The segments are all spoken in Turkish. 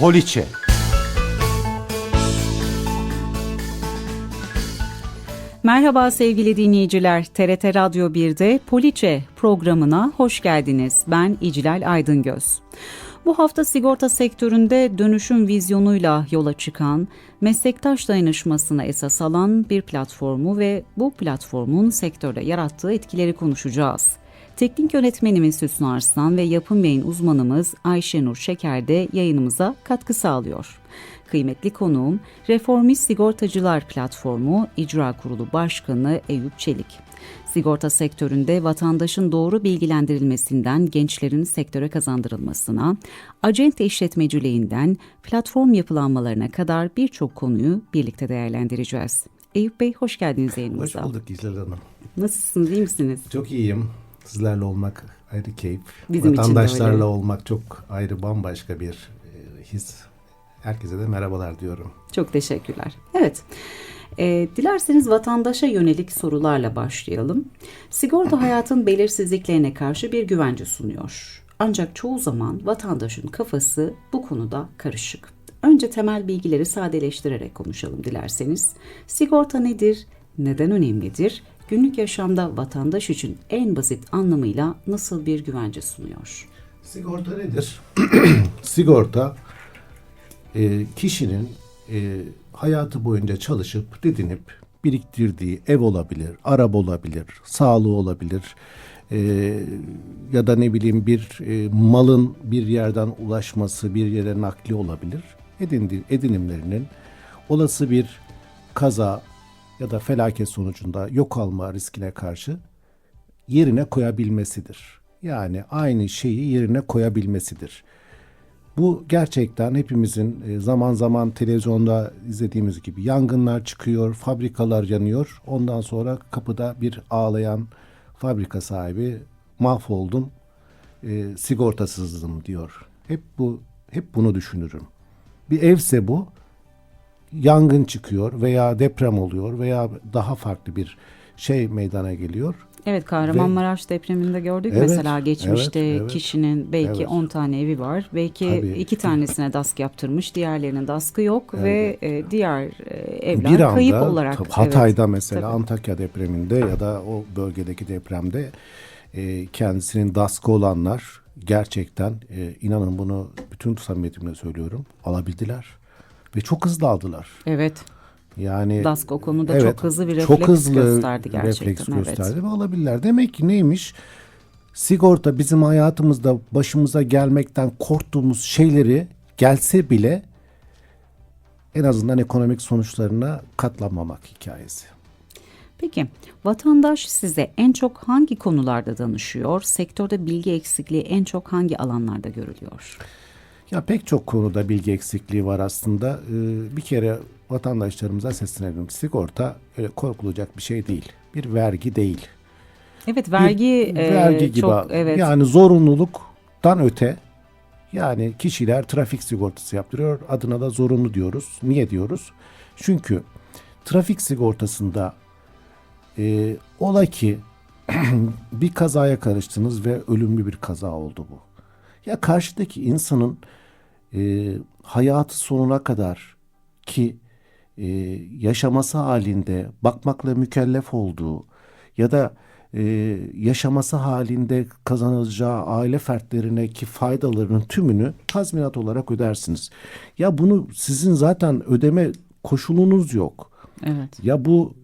Poliçe. Merhaba sevgili dinleyiciler. TRT Radyo 1'de Poliçe programına hoş geldiniz. Ben İcilal Aydıngöz. Bu hafta sigorta sektöründe dönüşüm vizyonuyla yola çıkan, meslektaş dayanışmasına esas alan bir platformu ve bu platformun sektörde yarattığı etkileri konuşacağız. Teknik yönetmenimiz Hüsnü Arslan ve yapım yayın uzmanımız Ayşenur Şeker de yayınımıza katkı sağlıyor. Kıymetli konuğum Reformist Sigortacılar Platformu İcra Kurulu Başkanı Eyüp Çelik. Sigorta sektöründe vatandaşın doğru bilgilendirilmesinden gençlerin sektöre kazandırılmasına, acente işletmeciliğinden platform yapılanmalarına kadar birçok konuyu birlikte değerlendireceğiz. Eyüp Bey hoş geldiniz Hoş yayınımıza. bulduk İclal Hanım. Nasılsınız, iyi misiniz? Çok iyiyim. Sizlerle olmak ayrı keyif. Bizim Vatandaşlarla olmak çok ayrı bambaşka bir e, his. Herkese de merhabalar diyorum. Çok teşekkürler. Evet. Ee, dilerseniz vatandaşa yönelik sorularla başlayalım. Sigorta hayatın belirsizliklerine karşı bir güvence sunuyor. Ancak çoğu zaman vatandaşın kafası bu konuda karışık. Önce temel bilgileri sadeleştirerek konuşalım dilerseniz. Sigorta nedir? Neden önemlidir? Günlük yaşamda vatandaş için en basit anlamıyla nasıl bir güvence sunuyor? Sigorta nedir? Sigorta e, kişinin e, hayatı boyunca çalışıp didinip biriktirdiği ev olabilir, araba olabilir, sağlığı olabilir e, ya da ne bileyim bir e, malın bir yerden ulaşması, bir yere nakli olabilir. Edindi, edinimlerinin olası bir kaza ya da felaket sonucunda yok alma riskine karşı yerine koyabilmesidir. Yani aynı şeyi yerine koyabilmesidir. Bu gerçekten hepimizin e, zaman zaman televizyonda izlediğimiz gibi yangınlar çıkıyor, fabrikalar yanıyor. Ondan sonra kapıda bir ağlayan fabrika sahibi mahvoldum, e, sigortasızdım diyor. Hep bu hep bunu düşünürüm. Bir evse bu yangın çıkıyor veya deprem oluyor veya daha farklı bir şey meydana geliyor. Evet Kahramanmaraş depreminde gördük Evet, mesela geçmişte evet, evet. kişinin belki Evet. 10 tane evi var. Belki Tabii. iki tanesine dask yaptırmış, diğerlerinin daskı yok ve e, diğer e, evler bir anda kayıp olarak. tabii evet. Hatay'da mesela Tabii. Antakya depreminde ya da o bölgedeki depremde e, kendisinin daskı olanlar gerçekten e, inanın bunu bütün samimiyetimle söylüyorum alabildiler ve çok hızlı aldılar. Evet. Yani Dask o konuda evet, çok hızlı bir çok refleks hızlı gösterdi gerçekten. refleks evet. gösterdi ve alabilirler. Demek ki neymiş? Sigorta bizim hayatımızda başımıza gelmekten korktuğumuz şeyleri gelse bile en azından ekonomik sonuçlarına katlanmamak hikayesi. Peki vatandaş size en çok hangi konularda danışıyor? Sektörde bilgi eksikliği en çok hangi alanlarda görülüyor? Ya pek çok konuda bilgi eksikliği var aslında. Ee, bir kere vatandaşlarımıza seslenelim. Sigorta öyle korkulacak bir şey değil. Bir vergi değil. Evet vergi, Bir e, vergi gibi. çok evet. Yani zorunluluktan öte yani kişiler trafik sigortası yaptırıyor. Adına da zorunlu diyoruz. Niye diyoruz? Çünkü trafik sigortasında e, ola ki bir kazaya karıştınız ve ölümlü bir kaza oldu bu. Ya karşıdaki insanın e, hayatı sonuna kadar ki e, yaşaması halinde bakmakla mükellef olduğu ya da e, yaşaması halinde kazanacağı aile fertlerine ki faydalarının tümünü tazminat olarak ödersiniz. Ya bunu sizin zaten ödeme koşulunuz yok. Evet. Ya bu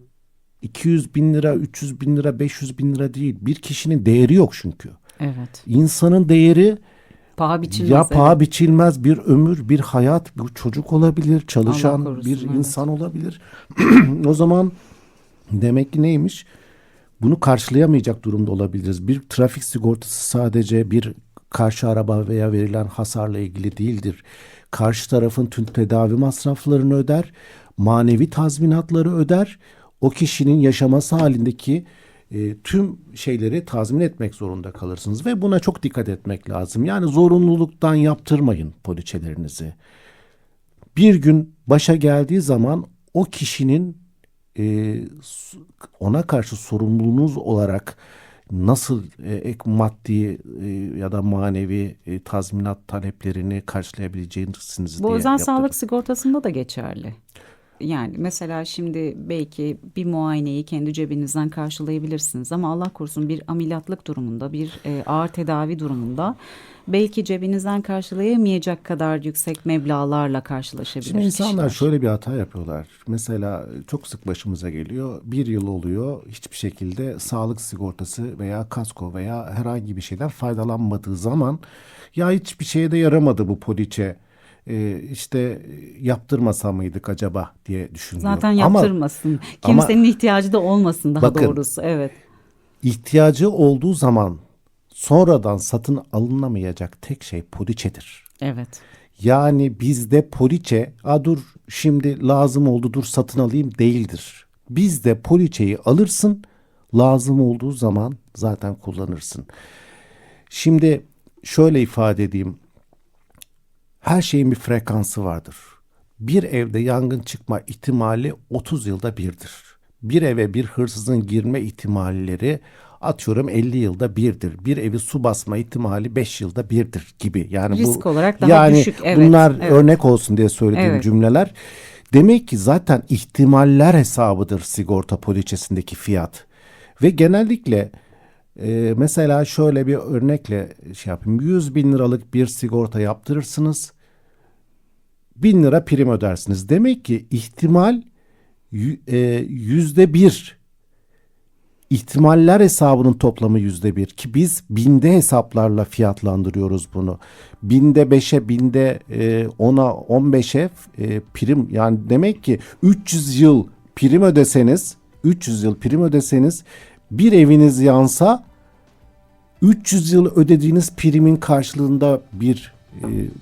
200 bin lira, 300 bin lira, 500 bin lira değil. Bir kişinin değeri yok çünkü. Evet. İnsanın değeri Paha biçilmez. ya evet. paha biçilmez bir ömür, bir hayat, bu çocuk olabilir, çalışan korusun, bir evet. insan olabilir. o zaman demek ki neymiş? Bunu karşılayamayacak durumda olabiliriz. Bir trafik sigortası sadece bir karşı araba veya verilen hasarla ilgili değildir. Karşı tarafın tüm tedavi masraflarını öder, manevi tazminatları öder. O kişinin yaşaması halindeki e, tüm şeyleri tazmin etmek zorunda kalırsınız ve buna çok dikkat etmek lazım. Yani zorunluluktan yaptırmayın poliçelerinizi. Bir gün başa geldiği zaman o kişinin e, ona karşı sorumluluğunuz olarak nasıl e, ek maddi e, ya da manevi e, tazminat taleplerini karşılayabileceğiniz Bu özel sağlık sigortasında da geçerli. Yani mesela şimdi belki bir muayeneyi kendi cebinizden karşılayabilirsiniz ama Allah korusun bir ameliyatlık durumunda, bir e, ağır tedavi durumunda belki cebinizden karşılayamayacak kadar yüksek meblağlarla karşılaşabilir Şimdi insanlar kişiler. şöyle bir hata yapıyorlar. Mesela çok sık başımıza geliyor. Bir yıl oluyor hiçbir şekilde sağlık sigortası veya kasko veya herhangi bir şeyden faydalanmadığı zaman ya hiçbir şeye de yaramadı bu poliçe. Ee, işte yaptırmasa mıydık acaba diye düşünüyor. Zaten Ama yaptırmasın. Kimsenin ihtiyacı da olmasın daha Bakın, doğrusu. Evet. ihtiyacı olduğu zaman sonradan satın alınamayacak tek şey poliçedir. Evet. Yani bizde poliçe, a dur şimdi lazım oldu dur satın alayım değildir. Bizde poliçeyi alırsın, lazım olduğu zaman zaten kullanırsın. Şimdi şöyle ifade edeyim. Her şeyin bir frekansı vardır. Bir evde yangın çıkma ihtimali 30 yılda birdir. Bir eve bir hırsızın girme ihtimalleri atıyorum 50 yılda birdir. Bir evi su basma ihtimali 5 yılda birdir gibi. Yani Risk bu olarak daha yani düşük, evet, bunlar evet. örnek olsun diye söylediğim Evet. cümleler. Demek ki zaten ihtimaller hesabıdır sigorta poliçesindeki fiyat. Ve genellikle e, mesela şöyle bir örnekle şey yapayım. 100 bin liralık bir sigorta yaptırırsınız. 1000 lira prim ödersiniz. Demek ki ihtimal e, yüzde bir. İhtimaller hesabının toplamı yüzde bir ki biz binde hesaplarla fiyatlandırıyoruz bunu. Binde beşe, binde e, ona, on beşe e, prim yani demek ki 300 yıl prim ödeseniz, 300 yıl prim ödeseniz bir eviniz yansa 300 yıl ödediğiniz primin karşılığında bir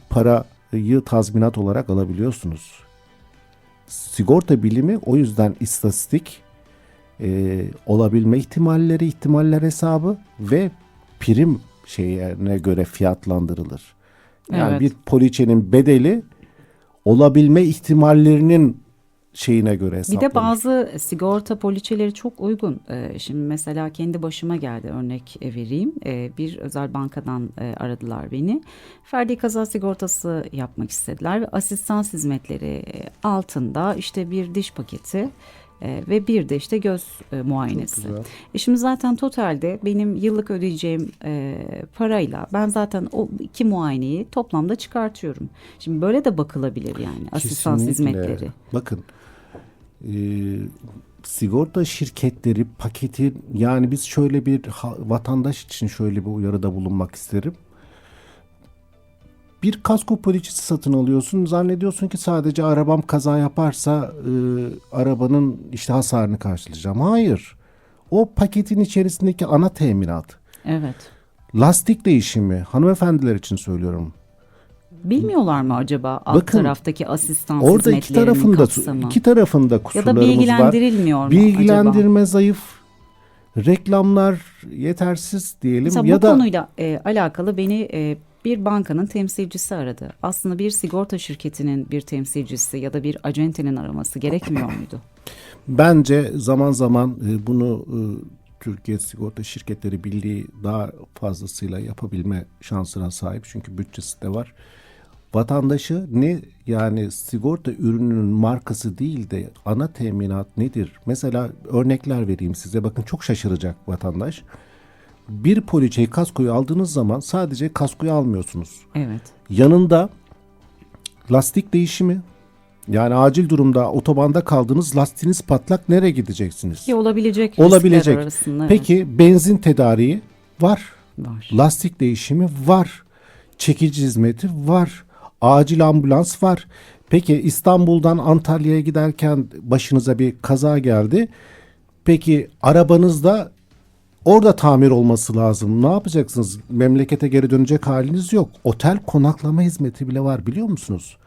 parayı tazminat olarak alabiliyorsunuz. Sigorta bilimi o yüzden istatistik e, olabilme ihtimalleri, ihtimaller hesabı ve prim şeyine göre fiyatlandırılır. Yani Evet. bir poliçenin bedeli olabilme ihtimallerinin şeyine göre Bir hesaplanır. de bazı sigorta poliçeleri çok uygun. Ee, Şimdi mesela kendi başıma geldi örnek vereyim. Ee, Bir özel bankadan e, aradılar beni. Ferdi kaza sigortası yapmak istediler ve asistans hizmetleri e, altında işte bir diş paketi e, ve bir de işte göz e, muayenesi. E şimdi zaten totalde benim yıllık ödeyeceğim e, parayla ben zaten o iki muayeneyi toplamda çıkartıyorum. Şimdi böyle de bakılabilir yani asistans hizmetleri. Bakın e, sigorta şirketleri paketi yani biz şöyle bir vatandaş için şöyle bir uyarıda bulunmak isterim. Bir kasko poliçesi satın alıyorsun. Zannediyorsun ki sadece arabam kaza yaparsa e, arabanın işte hasarını karşılayacağım. Hayır. O paketin içerisindeki ana teminat. Evet. Lastik değişimi hanımefendiler için söylüyorum. Bilmiyorlar mı acaba alt Bakın, tarafta asistans Orada iki tarafında kapsamı? iki tarafında ya kusurlarımız da var. bilgilendirilmiyor mu Bilgilendirme zayıf, reklamlar yetersiz diyelim Mesela ya bu da konuyla e, alakalı beni e, bir bankanın temsilcisi aradı. Aslında bir sigorta şirketinin bir temsilcisi ya da bir acentenin araması gerekmiyor muydu? bence zaman zaman e, bunu e, Türkiye Sigorta Şirketleri Birliği daha fazlasıyla yapabilme şansına sahip çünkü bütçesi de var. Vatandaşı ne yani sigorta ürününün markası değil de ana teminat nedir? Mesela örnekler vereyim size. Bakın çok şaşıracak vatandaş. Bir poliçeyi kaskoyu aldığınız zaman sadece kaskoyu almıyorsunuz. Evet. Yanında lastik değişimi yani acil durumda otobanda kaldınız lastiğiniz patlak nereye gideceksiniz? Ki olabilecek Olabilecek. arasında evet, Peki benzin tedariği var. var. Lastik değişimi var. Çekici hizmeti var. Acil ambulans var. Peki İstanbul'dan Antalya'ya giderken başınıza bir kaza geldi. Peki arabanızda orada tamir olması lazım. Ne yapacaksınız? Memlekete geri dönecek haliniz yok. Otel konaklama hizmeti bile var biliyor musunuz?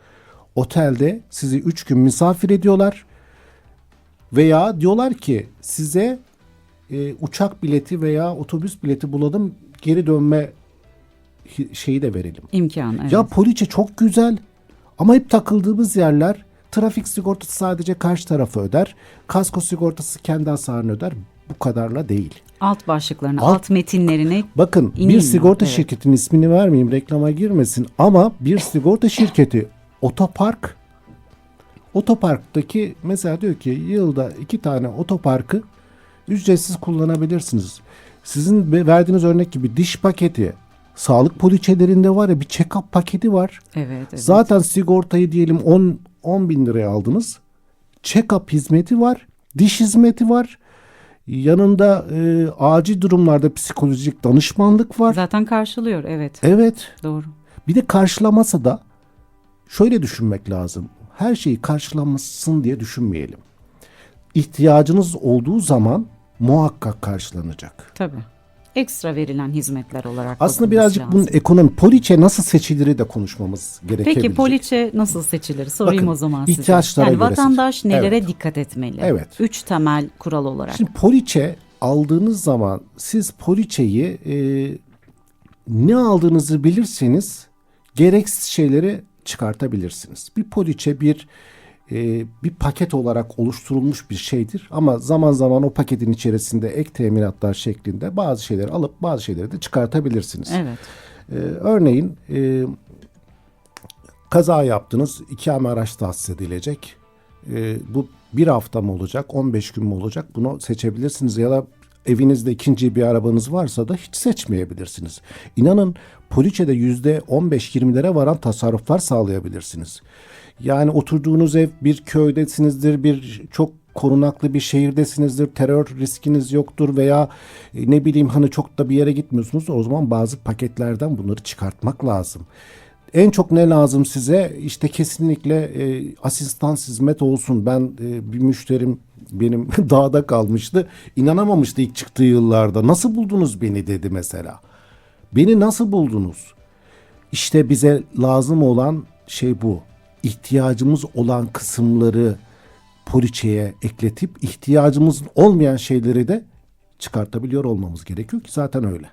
Otelde sizi 3 gün misafir ediyorlar. Veya diyorlar ki size e, uçak bileti veya otobüs bileti bulalım geri dönme şeyi de verelim. İmkanı. Evet. Ya poliçe çok güzel ama hep takıldığımız yerler trafik sigortası sadece karşı tarafı öder. Kasko sigortası kendi hasarını öder. Bu kadarla değil. Alt başlıklarını, Alt- alt, metinlerini Bakın bir mi? sigorta Evet. şirketinin ismini vermeyeyim reklama girmesin ama bir sigorta şirketi otopark otoparktaki mesela diyor ki yılda iki tane otoparkı ücretsiz kullanabilirsiniz. Sizin verdiğiniz örnek gibi diş paketi, sağlık poliçelerinde var ya bir check-up paketi var. evet, evet. Zaten sigortayı diyelim 10, 10 bin liraya aldınız. Check-up hizmeti var. Diş hizmeti var. Yanında e, acil durumlarda psikolojik danışmanlık var. zaten karşılıyor. Evet. Evet. Doğru. Bir de karşılamasa da şöyle düşünmek lazım. Her şeyi karşılanmasın diye düşünmeyelim. İhtiyacınız olduğu zaman muhakkak karşılanacak. Tabii. Ekstra verilen hizmetler olarak Aslında birazcık lazım. bunun ekonomi, poliçe nasıl seçilir de konuşmamız gerekebilecek. Peki poliçe nasıl seçilir? Sorayım Bakın, o zaman size. ihtiyaçlara yani göre vatandaş seçin. nelere Evet. dikkat etmeli? Evet. Üç temel kural olarak. Şimdi poliçe aldığınız zaman siz poliçeyi e, ne aldığınızı bilirseniz gereksiz şeyleri çıkartabilirsiniz. Bir poliçe bir e, bir paket olarak oluşturulmuş bir şeydir ama zaman zaman o paketin içerisinde ek teminatlar şeklinde bazı şeyleri alıp bazı şeyleri de çıkartabilirsiniz. evet. Ee, örneğin e, kaza yaptınız, ikame araç tahsis edilecek. Ee, bu bir hafta mı olacak, 15 gün mü olacak bunu seçebilirsiniz ya da evinizde ikinci bir arabanız varsa da hiç seçmeyebilirsiniz. İnanın poliçede yüzde 15-20'lere varan tasarruflar sağlayabilirsiniz. Yani oturduğunuz ev bir köydesinizdir, bir çok korunaklı bir şehirdesinizdir, terör riskiniz yoktur veya e, ne bileyim hani çok da bir yere gitmiyorsunuz. O zaman bazı paketlerden bunları çıkartmak lazım. En çok ne lazım size? İşte kesinlikle e, asistan hizmet olsun. Ben e, bir müşterim benim dağda kalmıştı. İnanamamıştı ilk çıktığı yıllarda. Nasıl buldunuz beni dedi mesela. Beni nasıl buldunuz? İşte bize lazım olan şey bu. İhtiyacımız olan kısımları poliçeye ekletip ihtiyacımız olmayan şeyleri de çıkartabiliyor olmamız gerekiyor ki zaten öyle.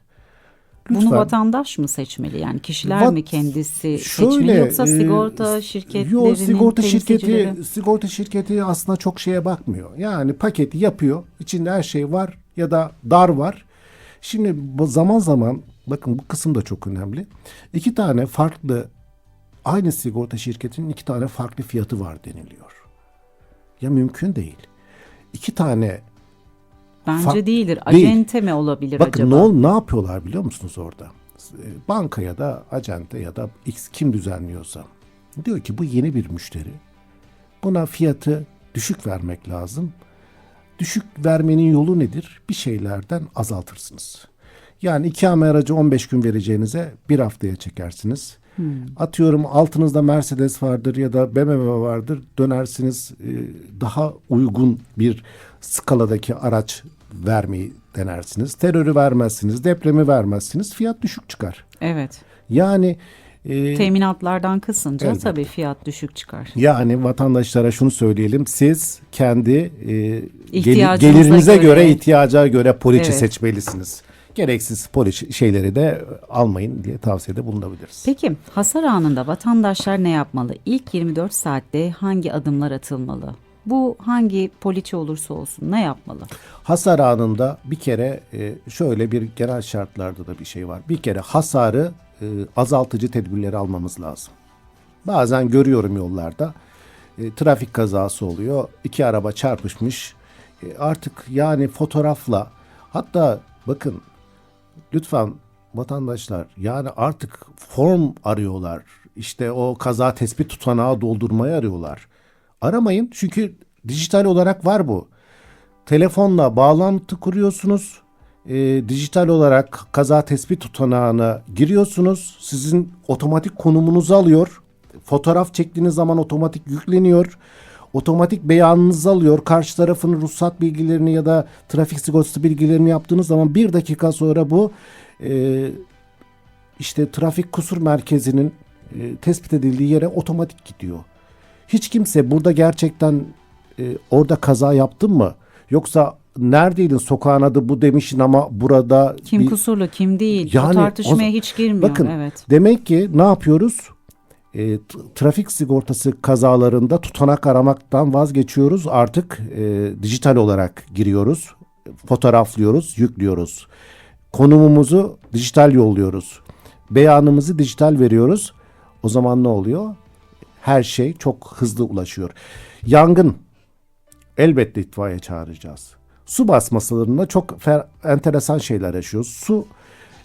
Bunu vatandaş mı seçmeli? Yani kişiler Vat- mi kendisi seçmeli yoksa e, sigorta şirketlerinin Yok sigorta şirketi temsilcileri? sigorta şirketi aslında çok şeye bakmıyor. Yani paketi yapıyor. içinde her şey var ya da dar var. Şimdi zaman zaman bakın bu kısım da çok önemli. İki tane farklı aynı sigorta şirketinin iki tane farklı fiyatı var deniliyor. Ya mümkün değil. İki tane Bence değildir. Değil. Acente mi olabilir Bakın acaba? ne ol ne yapıyorlar biliyor musunuz orada? E, Banka ya da acente ya da X kim düzenliyorsa diyor ki bu yeni bir müşteri. Buna fiyatı düşük vermek lazım. Düşük vermenin yolu nedir? Bir şeylerden azaltırsınız. Yani ikame aracı 15 gün vereceğinize bir haftaya çekersiniz. Atıyorum altınızda Mercedes vardır ya da BMW vardır. Dönersiniz e, daha uygun bir skaladaki araç vermeyi denersiniz. Terörü vermezsiniz, depremi vermezsiniz. Fiyat düşük çıkar. Evet. Yani e, Teminatlardan kısınca Elbette. tabii fiyat düşük çıkar. yani vatandaşlara şunu söyleyelim. Siz kendi e, gelirinize göre, göre- ihtiyaca göre poliçe Evet. seçmelisiniz. Gereksiz poliçe şeyleri de almayın diye tavsiyede bulunabiliriz. Peki hasar anında vatandaşlar ne yapmalı? İlk 24 saatte hangi adımlar atılmalı? Bu hangi poliçe olursa olsun ne yapmalı? Hasar anında bir kere e, şöyle bir genel şartlarda da bir şey var. Bir kere hasarı e, azaltıcı tedbirleri almamız lazım. Bazen görüyorum yollarda e, trafik kazası oluyor. iki araba çarpışmış. Artık yani fotoğrafla hatta bakın lütfen vatandaşlar yani artık form arıyorlar. İşte o kaza tespit tutanağı doldurmayı arıyorlar. Aramayın çünkü dijital olarak var bu. Telefonla bağlantı kuruyorsunuz. E, dijital olarak kaza tespit tutanağına giriyorsunuz. Sizin otomatik konumunuzu alıyor. Fotoğraf çektiğiniz zaman otomatik yükleniyor. Otomatik beyanınızı alıyor. Karşı tarafın ruhsat bilgilerini ya da trafik sigortası bilgilerini yaptığınız zaman bir dakika sonra bu e, işte trafik kusur merkezinin e, tespit edildiği yere otomatik gidiyor. Hiç kimse burada gerçekten e, orada kaza yaptın mı? Yoksa neredeydin sokağın adı bu demişsin ama burada Kim bir- kusurlu kim değil Yani o tartışmaya o- hiç girmiyor. Bakın evet. demek ki ne yapıyoruz? E, trafik sigortası kazalarında tutanak aramaktan vazgeçiyoruz. Artık e, dijital olarak giriyoruz. fotoğraflıyoruz, yüklüyoruz. Konumumuzu dijital yolluyoruz. Beyanımızı dijital veriyoruz. O zaman ne oluyor? Her şey çok hızlı ulaşıyor. Yangın elbette itfaiye çağıracağız. Su basmalarında çok fer- enteresan şeyler yaşıyoruz. Su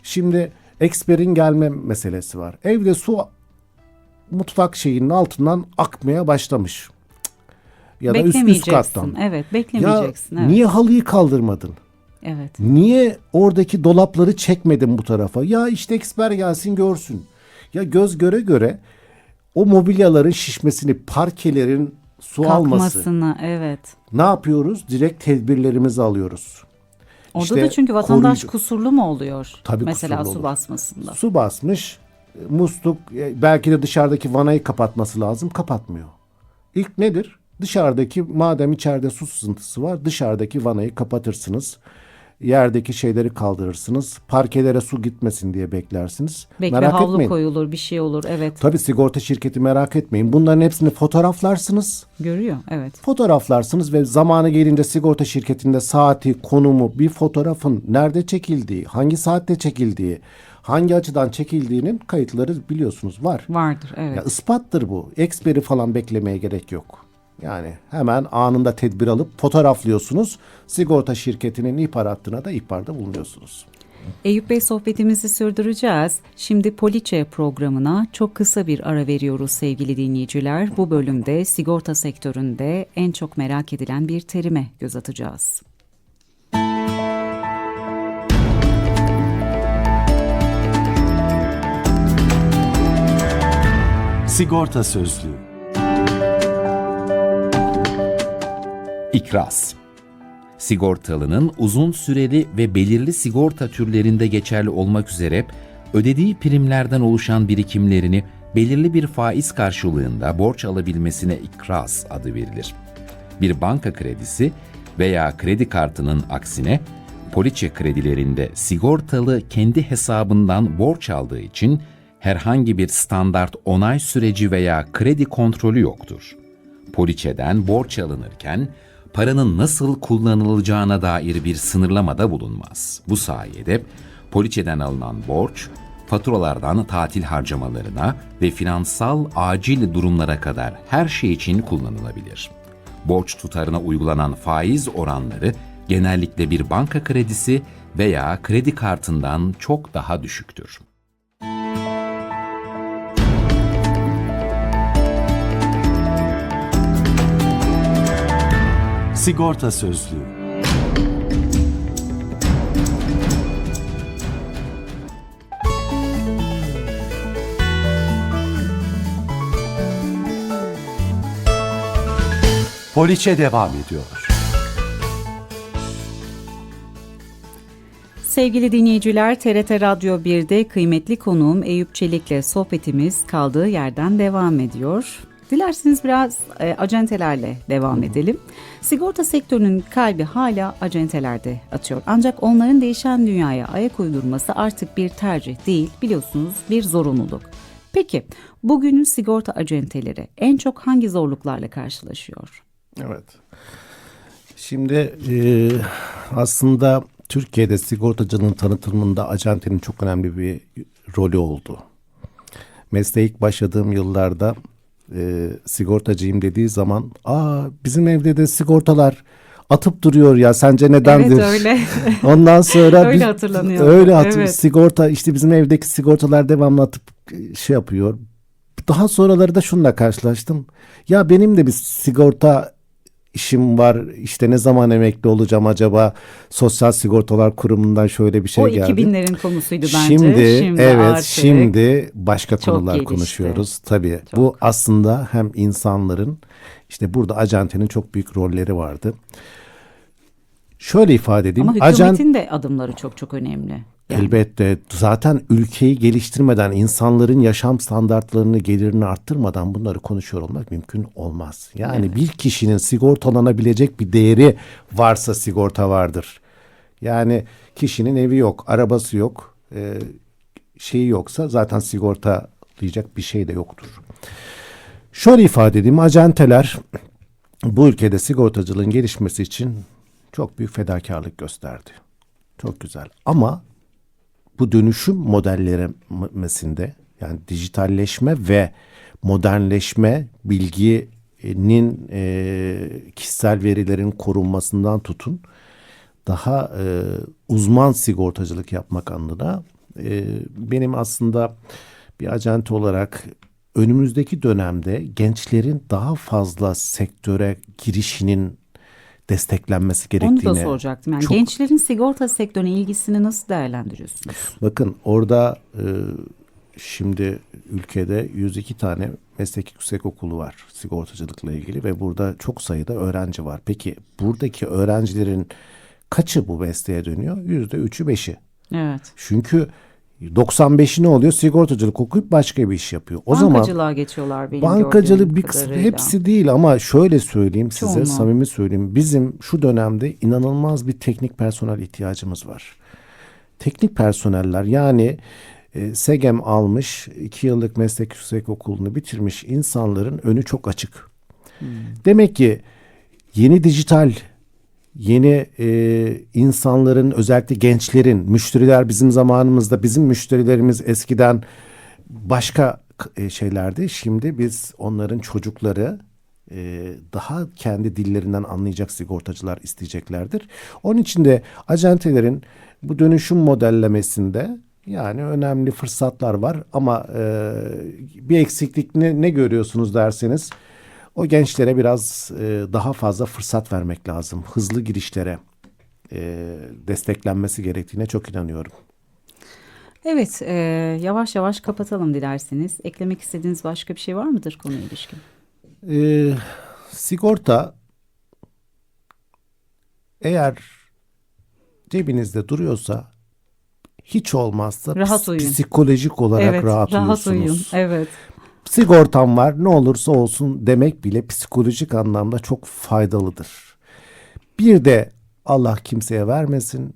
şimdi eksperin gelme meselesi var. Evde su mutfak şeyinin altından akmaya başlamış. Ya da üst, üst kattan. Evet, Ya beklemeyeceksin. evet. niye halıyı kaldırmadın? Evet. Niye oradaki dolapları çekmedin bu tarafa? Ya işte eksper gelsin görsün. Ya göz göre göre o mobilyaların şişmesini, parkelerin su alması. Kalkmasını evet. Ne yapıyoruz? Direkt tedbirlerimizi alıyoruz. Orada İşte da çünkü vatandaş koruyucu- kusurlu mu oluyor? Tabii Mesela su olur. basmasında. Su basmış, musluk e, belki de dışarıdaki vanayı kapatması lazım, kapatmıyor. İlk nedir? Dışarıdaki madem içeride su sızıntısı var, dışarıdaki vanayı kapatırsınız. Yerdeki şeyleri kaldırırsınız. Parkelere su gitmesin diye beklersiniz. Belki merak bir havlu etmeyin. koyulur, bir şey olur. Evet. Tabii sigorta şirketi merak etmeyin. Bunların hepsini fotoğraflarsınız. Görüyor. Evet. Fotoğraflarsınız ve zamanı gelince sigorta şirketinde saati, konumu, bir fotoğrafın nerede çekildiği, hangi saatte çekildiği, hangi açıdan çekildiğinin kayıtları biliyorsunuz var. Vardır. Evet. Ya ispattır bu. Eksperi falan beklemeye gerek yok. Yani hemen anında tedbir alıp fotoğraflıyorsunuz. Sigorta şirketinin ihbar hattına da ihbarda bulunuyorsunuz. Eyüp Bey sohbetimizi sürdüreceğiz. Şimdi Poliçe programına çok kısa bir ara veriyoruz sevgili dinleyiciler. Bu bölümde sigorta sektöründe en çok merak edilen bir terime göz atacağız. Sigorta Sözlüğü İkraz Sigortalının uzun süreli ve belirli sigorta türlerinde geçerli olmak üzere ödediği primlerden oluşan birikimlerini belirli bir faiz karşılığında borç alabilmesine ikraz adı verilir. Bir banka kredisi veya kredi kartının aksine poliçe kredilerinde sigortalı kendi hesabından borç aldığı için herhangi bir standart onay süreci veya kredi kontrolü yoktur. Poliçeden borç alınırken paranın nasıl kullanılacağına dair bir sınırlamada bulunmaz. Bu sayede poliçeden alınan borç faturalardan tatil harcamalarına ve finansal acil durumlara kadar her şey için kullanılabilir. Borç tutarına uygulanan faiz oranları genellikle bir banka kredisi veya kredi kartından çok daha düşüktür. Sigorta Sözlüğü Poliçe devam ediyor. Sevgili dinleyiciler, TRT Radyo 1'de kıymetli konuğum Eyüp Çelik'le sohbetimiz kaldığı yerden devam ediyor. Dilerseniz biraz e, acentelerle devam edelim. Sigorta sektörünün kalbi hala acentelerde atıyor. Ancak onların değişen dünyaya ayak uydurması artık bir tercih değil, biliyorsunuz bir zorunluluk. Peki, bugünün sigorta acenteleri en çok hangi zorluklarla karşılaşıyor? Evet. Şimdi e, aslında Türkiye'de sigortacının tanıtımında acentenin çok önemli bir rolü oldu. Mesleğe ilk başladığım yıllarda e, sigortacıyım dediği zaman aa bizim evde de sigortalar atıp duruyor ya sence nedendir? Evet öyle. Ondan sonra Öyle hatırlanıyor. Öyle hatır, Evet. sigorta işte bizim evdeki sigortalar devamlı atıp e, şey yapıyor. Daha sonraları da şununla karşılaştım. Ya benim de bir sigorta işim var. İşte ne zaman emekli olacağım acaba? Sosyal Sigortalar Kurumu'ndan şöyle bir şey o geldi. 2000'lerin konusuydu bence. Şimdi, evet artık şimdi başka çok konular gelişti. konuşuyoruz. Tabii bu aslında hem insanların işte burada acentenin çok büyük rolleri vardı. Şöyle ifade edeyim. Ama hükümetin de adımları çok çok önemli. Yani Elbette zaten ülkeyi geliştirmeden, insanların yaşam standartlarını, gelirini arttırmadan bunları konuşuyor olmak mümkün olmaz. Yani bir kişinin sigortalanabilecek bir değeri varsa sigorta vardır. Yani kişinin evi yok, arabası yok, e, şeyi yoksa zaten sigortalayacak bir şey de yoktur. Şöyle ifade edeyim, acenteler bu ülkede sigortacılığın gelişmesi için çok büyük fedakarlık gösterdi. Çok güzel. Ama bu dönüşüm modellemesinde yani dijitalleşme ve modernleşme bilginin e, kişisel verilerin korunmasından tutun daha e, uzman sigortacılık yapmak anlamına e, benim aslında bir acente olarak önümüzdeki dönemde gençlerin daha fazla sektöre girişinin desteklenmesi Onu gerektiğine. da soracaktım. Yani çok- gençlerin sigorta sektörüne ilgisini nasıl değerlendiriyorsunuz? Bakın orada e, şimdi ülkede 102 tane meslek yüksek okulu var sigortacılıkla ilgili ve burada çok sayıda öğrenci var. Peki buradaki öğrencilerin kaçı bu mesleğe dönüyor? Yüzde üçü beşi. Evet. Çünkü 95'i ne oluyor? Sigortacılık okuyup başka bir iş yapıyor. O zaman Bankacılığa geçiyorlar benim Bankacılık bir kısmı hepsi değil ama şöyle söyleyeyim size Çoğunluğu. samimi söyleyeyim. Bizim şu dönemde inanılmaz bir teknik personel ihtiyacımız var. Teknik personeller yani e, SEGEM almış, iki yıllık meslek yüksek okulunu bitirmiş insanların önü çok açık. Demek ki yeni dijital, yeni e, insanların özellikle gençlerin, müşteriler bizim zamanımızda bizim müşterilerimiz eskiden başka e, şeylerdi. Şimdi biz onların çocukları e, daha kendi dillerinden anlayacak sigortacılar isteyeceklerdir. Onun için de acentelerin bu dönüşüm modellemesinde yani önemli fırsatlar var ama e, bir eksiklik ne, ne görüyorsunuz derseniz o gençlere biraz e, daha fazla fırsat vermek lazım. Hızlı girişlere e, desteklenmesi gerektiğine çok inanıyorum. Evet, e, yavaş yavaş kapatalım dilerseniz. Eklemek istediğiniz başka bir şey var mıdır konuya ilişkin? Ee, sigorta eğer cebinizde duruyorsa hiç olmazsa Rahat ps- uyuyun. psikolojik olarak evet, rahat, rahat uyuyun. uyursunuz. Evet. Sigortam var ne olursa olsun demek bile psikolojik anlamda çok faydalıdır. Bir de Allah kimseye vermesin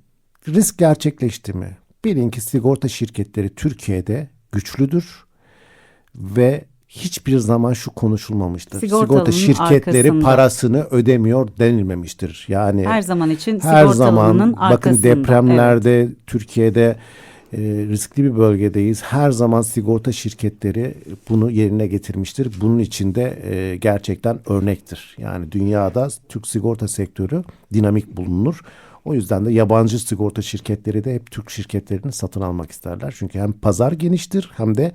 risk gerçekleşti mi? Bilin ki sigorta şirketleri Türkiye'de güçlüdür ve hiçbir zaman şu konuşulmamıştır. Sigorta şirketleri arkasında. parasını ödemiyor denilmemiştir. Yani Her zaman için her sigortalının zaman bakın depremlerde Türkiye'de e, riskli bir bölgedeyiz. Her zaman sigorta şirketleri bunu yerine getirmiştir. Bunun için de e, gerçekten örnektir. Yani dünyada Türk sigorta sektörü dinamik bulunur. O yüzden de yabancı sigorta şirketleri de hep Türk şirketlerini satın almak isterler. Çünkü hem pazar geniştir hem de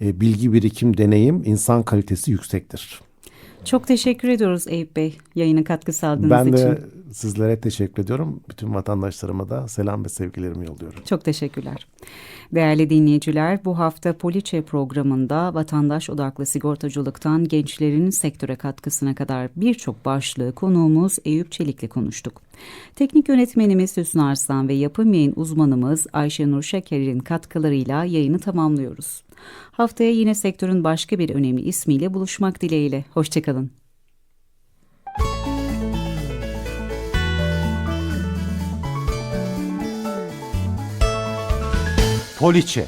e, bilgi birikim, deneyim, insan kalitesi yüksektir. Çok teşekkür ediyoruz Eyüp Bey yayına katkı sağladığınız Ben için. de sizlere teşekkür ediyorum. Bütün vatandaşlarıma da selam ve sevgilerimi yolluyorum. Çok teşekkürler. Değerli dinleyiciler, bu hafta Poliçe programında vatandaş odaklı sigortacılıktan gençlerin sektöre katkısına kadar birçok başlığı konuğumuz Eyüp Çelik'le konuştuk. Teknik yönetmenimiz Hüsnü Arslan ve yapım yayın uzmanımız Ayşenur Şeker'in katkılarıyla yayını tamamlıyoruz. Haftaya yine sektörün başka bir önemli ismiyle buluşmak dileğiyle. Hoşçakalın. Poliçe